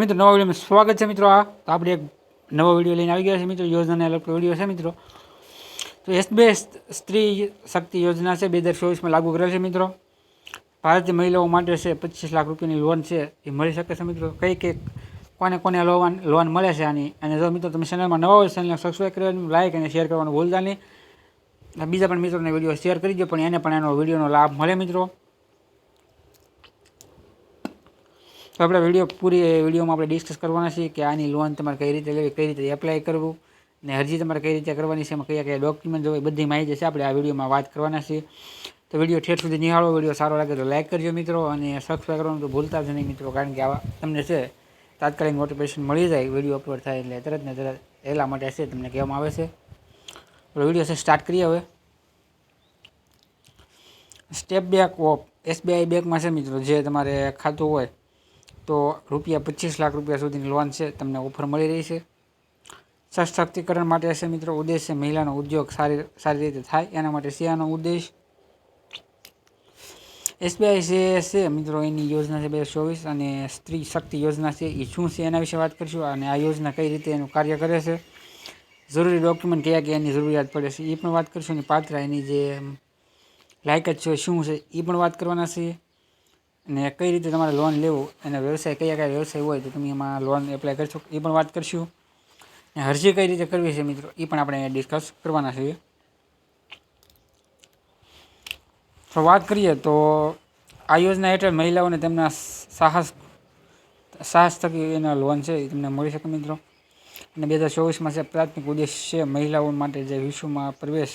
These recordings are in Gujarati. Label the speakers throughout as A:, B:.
A: મિત્રો, નવા વિડીયોમાં સ્વાગત છે મિત્રો આ. તો આપણે એક નવો વીડિયો લઈને આવી ગયા છે મિત્રો. યોજનાને લગતો વીડિયો છે મિત્રો. તો એસબીઆઈ સ્ત્રી શક્તિ યોજના છે, બે હજાર ચોવીસમાં લાગુ કરેલ છે મિત્રો. ભારતીય મહિલાઓ માટે છે પચીસ લાખ રૂપિયાની લોન છે, એ મળી શકે છે મિત્રો. કઈ કઈ, કોને કોને લોન લોન મળે છે આની? અને જો મિત્રો તમે ચેનલમાં નવા હોય, ચેનલને સબસ્ક્રાઈબ કરવાનું લાઈક અને શેર કરવાનું ભૂલતા નહીં. બીજા પણ મિત્રોને વીડિયો શેર કરી દો પણ એને પણ એનો વિડીયોનો લાભ મળે મિત્રો. તો આપણે વીડિયો પૂરી વિડીયોમાં આપણે ડિસ્કસ કરવાના છીએ કે આની લોન તમારે કઈ રીતે લેવી, કઈ રીતે એપ્લાય કરવું અને અરજી તમારે કઈ રીતે કરવાની છે, એમાં કયા કયા ડોક્યુમેન્ટ હોય બધી માહિતી છે. આપણે આ વિડીયોમાં વાત કરવાના છીએ. તો વીડિયો ઠેઠ સુધી નિહાળો, વીડિયો સારો લાગે તો લાઈક કરજો મિત્રો અને સબસ્ક્રાઈબ કરવાનું તો ભૂલતા જ નહીં મિત્રો, કારણ કે આવા તમને છે તાત્કાલિક નોટિફિકેશન મળી જાય વીડિયો અપલોડ થાય એટલે તરત ને તરત એટલા માટે છે તમને કહેવામાં આવે છે. વીડિયો છે સ્ટાર્ટ કરીએ હવે. સ્ટેપ બેક ઓફ એસબીઆઈ બેંકમાં છે મિત્રો, જે તમારે ખાતું હોય તો રૂપિયા પચીસ લાખ રૂપિયા સુધીની લોન છે, તમને ઓફર મળી રહી છે. સશક્તિકરણ માટે છે મિત્રો, ઉદ્દેશ છે મહિલાનો ઉદ્યોગ સારી સારી રીતે થાય, એના માટે છે આનો ઉદ્દેશ. એસબીઆઈ છે છે મિત્રો, એની યોજના છે બે હજાર ચોવીસ અને સ્ત્રી શક્તિ યોજના છે એ શું છે એના વિશે વાત કરીશું અને આ યોજના કઈ રીતે એનું કાર્ય કરે છે. જરૂરી ડોક્યુમેન્ટ કયા કયા એની જરૂરિયાત પડે છે એ પણ વાત કરીશું. અને પાત્ર એની જે લાયકાત છે, શું છે એ પણ વાત કરવાના છીએ. અને કઈ રીતે તમારે લોન લેવું અને વ્યવસાય કયા કયા વ્યવસાય હોય તો તમે એમાં લોન એપ્લાય કરશો એ પણ વાત કરીશું. ને અરજી કઈ રીતે કરવી છે મિત્રો, એ પણ આપણે ડિસ્કસ કરવાના છીએ. તો વાત કરીએ તો આ યોજના હેઠળ મહિલાઓને તેમના સાહસ સાહસ થકી એના લોન છે એ તમને મળી શકે મિત્રો. અને બે હજાર ચોવીસમાં છે પ્રાથમિક ઉદ્દેશ છે મહિલાઓ માટે જે વિશ્વમાં પ્રવેશ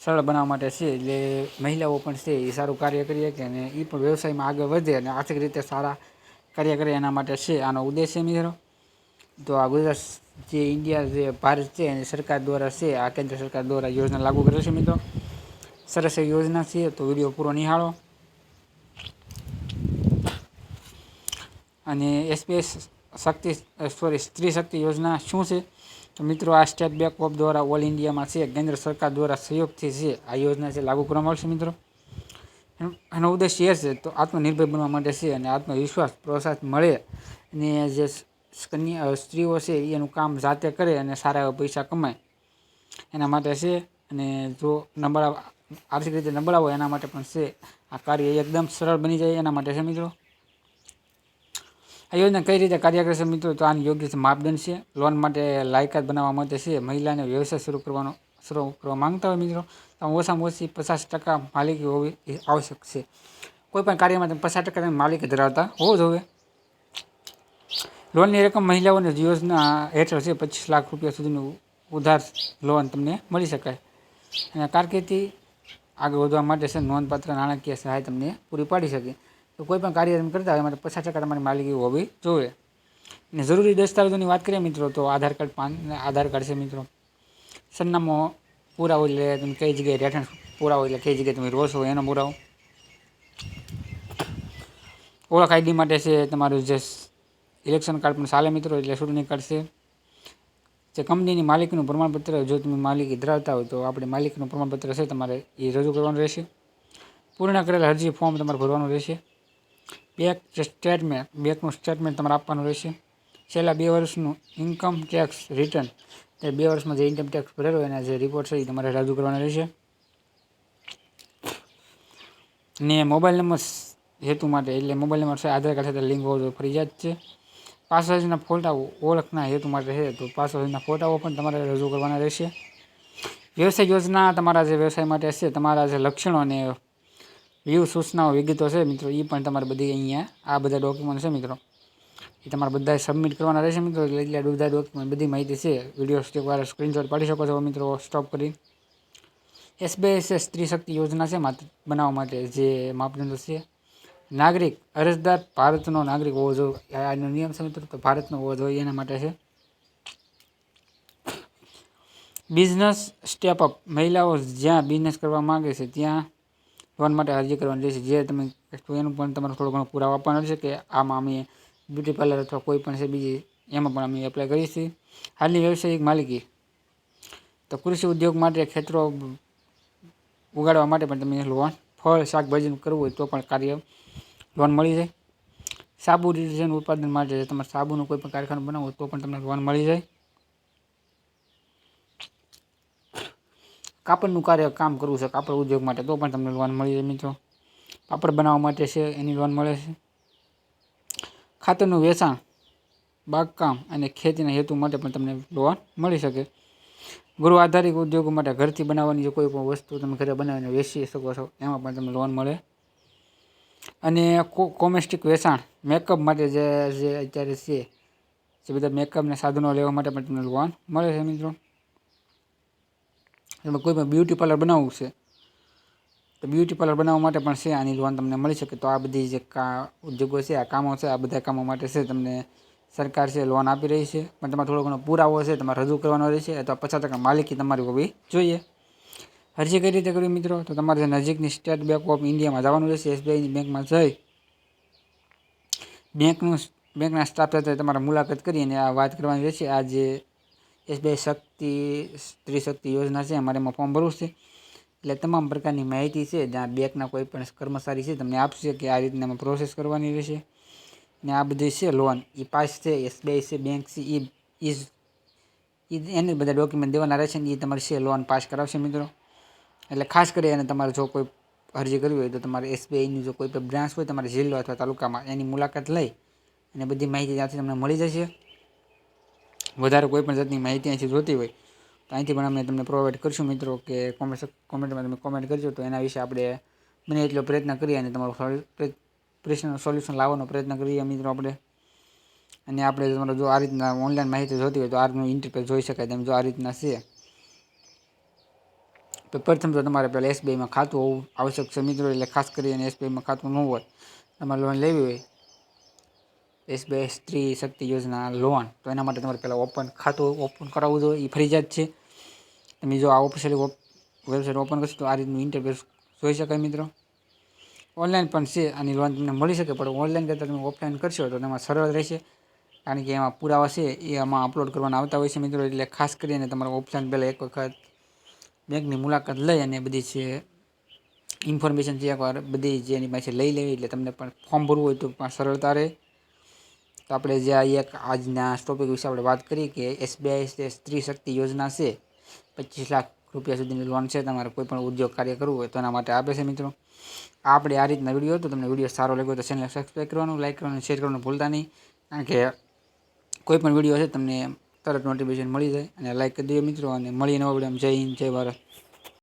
A: સરળ બનાવવા માટે છે, એટલે મહિલાઓ પણ છે, એ સારું કાર્ય કરી શકે અને એ પણ વ્યવસાયમાં આગળ વધે અને આર્થિક રીતે સારા કાર્ય કરે એના માટે છે, આનો ઉદ્દેશ છે મિત્રો તો આ ગુજરાત જે ઇન્ડિયા જે ભારત છે એની સરકાર દ્વારા છે, આ કેન્દ્ર સરકાર દ્વારા યોજના લાગુ કરે છે મિત્રો. સરસ યોજના છે, તો વીડિયો પૂરો નિહાળો. અને એસપીએસ શક્તિ સોરી સ્ત્રી શક્તિ યોજના શું છે? તો મિત્રો, આ સ્ટેટ બેંક ઓફ દ્વારા ઓલ ઇન્ડિયામાં છે. કેન્દ્ર સરકાર દ્વારા સહયોગથી છે. આ યોજના છે. લાગુ કરવામાં આવશે મિત્રો. એનો- ઉદ્દેશ એ છે તો આત્મનિર્ભર બનવા માટે છે અને આત્મવિશ્વાસ, પ્રોત્સાહન મળે અને જે કન્યા સ્ત્રીઓ છે એનું કામ જાતે કરે અને સારા એવા પૈસા કમાય. એના માટે છે અને જો નબળા, આર્થિક રીતે નબળા હોય એના માટે પણ છે. આ કાર્ય એકદમ સરળ બની જાય એના માટે છે મિત્રો. આ યોજના કઈ રીતે કાર્ય મિત્રો? તો આની યોગ્ય માપદંડ છે. લોન માટે લાયકાત બનાવવા માટે છે. મહિલાને વ્યવસાય શરૂ કરવાનો, શરૂ કરવા માંગતા હોય મિત્રો. તો ઓછામાં ઓછી પચાસ ટકા માલિકી હોવી આવશ્યક છે. કોઈપણ કાર્યમાં તમે પચાસ ટકા તમે માલિકી ધરાવતા હોવો જોઈએ લોનની રકમ મહિલાઓને યોજના હેઠળ છે. પચીસ લાખ રૂપિયા સુધીનું ઉધાર લોન તમને મળી શકાય. અને કારકિર્દી આગળ વધવા માટે છે. નોંધપાત્ર નાણાકીય સહાય તમને પૂરી પાડી શકે. તો કોઈ પણ કાર્ય તમે કરતા હોય એમાં પચાસ ટકા તમારી માલિકી હોવી જોઈએ. અને જરૂરી દસ્તાવેજોની વાત કરીએ મિત્રો, તો આધાર કાર્ડ, પાન આધાર કાર્ડ છે મિત્રો. સરનામો પૂરા હોય એટલે તમે કઈ જગ્યાએ રહેઠાણ પૂરા હોય એટલે કઈ જગ્યાએ તમે રહો છો એનો પુરાવો. ઓળખ આઈડી માટે છે તમારું જે ઇલેક્શન કાર્ડ પણ ચાલે મિત્રો, એટલે ચૂંટણી કાર્ડ છે. જે કંપનીની માલિકીનું પ્રમાણપત્ર, જો તમે માલિકી ધરાવતા હોય તો આપણે માલિકીનું પ્રમાણપત્ર છે તમારે એ રજૂ કરવાનું રહેશે. પૂર્ણ કરેલ અરજી ફોર્મ તમારે ભરવાનું રહેશે. બેંક સ્ટેટમેન્ટ, બેંકનું સ્ટેટમેન્ટ તમારે આપવાનું રહેશે. છેલ્લા બે વર્ષનું ઇન્કમ ટેક્સ રિટર્ન એ બે વર્ષમાં જે ઇન્કમ ટેક્સ ભરેલો એના જે રિપોર્ટ છે એ તમારે રજૂ કરવાનો રહેશે. ને મોબાઈલ નંબર હેતુ માટે, એટલે મોબાઈલ નંબર છે, આધાર કાર્ડ સાથે લિંક હોવો જોઈએ, ફરજિયાત છે. પાસવર્ડના ફોટાઓ ઓળખના હેતુ માટે છે, તો પાસવર્ડના ફોટાઓ પણ તમારે રજૂ કરવાના રહેશે. વ્યવસાય યોજના તમારા જે વ્યવસાય માટે છે તમારા જે લક્ષણો અને વ્યૂ સૂચનાઓ વિગતો છે મિત્રો એ પણ તમારે બધી અહીંયા, આ બધા ડોક્યુમેન્ટ છે મિત્રો. એ તમારે બધા સબમિટ કરવાના રહેશે મિત્રો, એટલે એટલે બધા ડોક્યુમેન્ટ બધી માહિતી છે. વીડિયો સ્ટેપ વાળા સ્ક્રીનશોટ પાડી શકો છો મિત્રો સ્ટોપ કરી. એસબીઆઈ સ્ત્રી શક્તિ યોજના છે માત્ર બનાવવા માટે, જે માપદંડો છે. નાગરિક, અરજદાર ભારતનો નાગરિક હોવો જોઈએ. આનો નિયમ છે મિત્રો, તો ભારતનો હોવો જોઈએ એના માટે છે. બિઝનેસ સ્ટેપ અપ મહિલાઓ જ્યાં બિઝનેસ કરવા માગે છે, ત્યાં લોન માટે અરજી કરવાની રહેશે. જે તમે એનું પણ તમારો થોડો ઘણો પુરાવો આપવાનો રહેશે કે આમાં અમે બ્યુટી પાર્લર અથવા કોઈ પણ છે બીજી, એમાં પણ અમે એપ્લાય કરીએ હાલની વ્યવસાયિક માલિકી. તો કૃષિ ઉદ્યોગ માટે ખેતરો ઉગાડવા માટે પણ તમે લોન ફળ શાકભાજીનું કરવું હોય તો પણ કાર્ય લોન મળી જાય. સાબુ ડિટર્જન્ટ ઉત્પાદન માટે તમારે સાબુનું કોઈ પણ કારખાનું બનાવવું તો પણ તમને લોન મળી જાય. કાપડનું કાર્ય કામ કરવું છે, કાપડ ઉદ્યોગ માટે તો પણ તમને લોન મળી જાય મિત્રો. પાપડ બનાવવા માટે છે, એની લોન મળે છે. ખાતરનું વેચાણ, બાગકામ અને ખેતીના હેતુ માટે પણ તમને લોન મળી શકે. ગૃહ આધારિત ઉદ્યોગો માટે ઘરથી બનાવવાની જે કોઈ પણ વસ્તુ તમે ઘરે બનાવીને વેચી શકો છો, એમાં પણ તમને લોન મળે. અને કોમેસ્ટિક વેચાણ, મેકઅપ માટે જે જે અત્યારે છે, જે બધા મેકઅપના સાધનો લેવા માટે પણ તમને લોન મળે છે મિત્રો. તમે કોઈ પણ બ્યુટી પાર્લર બનાવવું છે, તો બ્યુટી પાર્લર બનાવવા માટે પણ છે આની લોન તમને મળી શકે. તો આ બધી જે કા, ઉદ્યોગો છે, આ કામો છે, આ બધા કામો માટે છે તમને સરકાર છે લોન આપી રહી છે. પણ તમારે થોડો ઘણો પુરાવો છે, તમારે રજૂ કરવાનો રહેશે અથવા પચાસ ટકા માલિકી તમારી હોવી જોઈએ. અરજી કઈ રીતે કરવી મિત્રો? તો તમારે જે નજીકની સ્ટેટ બેંક ઓફ ઇન્ડિયામાં જવાનું રહેશે, એસબીઆઈની બેંકમાં જઈ. બેંકનું, બેંકના સ્ટાફ સાથે તમારે મુલાકાત કરી અને આ વાત કરવાની રહેશે. આ જે એસબીઆઈ શક્તિ સ્ત્રી શક્તિ યોજના છે, અમારે એમાં ફોર્મ ભરવું છે. એટલે તમામ પ્રકારની માહિતી છે જ્યાં બેંકના કોઈ પણ કર્મચારી છે, તમને આપશે કે આ રીતના અમે પ્રોસેસ કરવાની રહેશે. ને આ બધી છે લોન એ પાસ છે એસબીઆઈ છે બેંક છે એ ઇઝ એને બધા ડોક્યુમેન્ટ દેવાના રહેશે ને એ તમારે છે લોન પાસ કરાવશે મિત્રો. એટલે ખાસ કરી અને તમારે જો કોઈ અરજી કરવી હોય તો તમારે એસબીઆઈની જો કોઈ પણ બ્રાન્ચ હોય, તમારે જિલ્લો અથવા તાલુકામાં એની મુલાકાત લઈ અને બધી માહિતી ત્યાંથી તમને મળી જશે. વધારે કોઈ પણ જાતની માહિતી અહીંથી જોતી હોય, તો અહીંથી પણ અમે તમને પ્રોવાઈડ કરશું મિત્રો કે કોમેન્ટ કોમેન્ટમાં તમે કોમેન્ટ કરજો, તો એના વિશે આપણે બને એટલો પ્રયત્ન કરીએ અને તમારો પ્રશ્નનું સોલ્યુશન લાવવાનો પ્રયત્ન કરીએ મિત્રો આપણે. અને આપણે તમારે જો આ રીતના ઓનલાઈન માહિતી જોતી હોય તો આ રીતનું ઇન્ટરફેસ જોઈ શકાય તેમ જો આ રીતના છે. તો પ્રથમ તો તમારે પહેલાં એસબીઆઈમાં ખાતું હોવું આવશ્યક છે મિત્રો, એટલે ખાસ કરીને એસબીઆઈમાં ખાતું ન હોય, તમારે લોન લેવી હોય એસબીઆઈ સ્ત્રી શક્તિ યોજના લોન. તો એના માટે તમારે પહેલાં ઓપન ખાતું ઓપન કરાવવું જોઈએ. એ ફરજિયાત છે. તમે જો આ ઓફિશિયલી વેબસાઇટ ઓપન કરશો તો આ રીતનું ઇન્ટરફેસ જોઈ શકાય મિત્રો. ઓનલાઈન પણ છે. આની લોન તમને મળી શકે, પણ ઓનલાઈન કરતાં તમે ઓફલાઈન કરશો તો તેમાં સરળ રહેશે. કારણ કે એમાં પુરાવા છે, એ આમાં અપલોડ કરવાના આવતા હોય છે મિત્રો. એટલે ખાસ કરીને તમારે ઓફલાઈન પહેલાં એક વખત બેંકની મુલાકાત લઈ અને બધી છે ઇન્ફોર્મેશન છે એકવાર બધી જે એની પાસે લઈ લેવી એટલે તમને પણ ફોર્મ ભરવું હોય તો પણ સરળતા રહે. તો આપણે જે આ એક આજના ટોપિક વિશે આપણે વાત કરી કે એસબીઆઈ જે સ્ત્રી શક્તિ યોજના છે, પચીસ લાખ રૂપિયા સુધીની લોન છે, તમારે કોઈ પણ ઉદ્યોગ કાર્ય કરવું હોય તો એના માટે આપે છે મિત્રો. આપણે આ રીતના વીડિયો તો તમને વીડિયો સારો લાગ્યો તો ચેનલ સબસ્ક્રાઈબ કરવાનું લાઈક કરવાનું શેર કરવાનું ભૂલતા નહીં. કારણ કે કોઈ પણ વીડિયો છે, તમને તરત નોટિફિકેશન મળી જાય અને લાઈક કરી દઈએ મિત્રો અને મળીએ નવા વીડિયો જય હિન્દ, જય ભારત.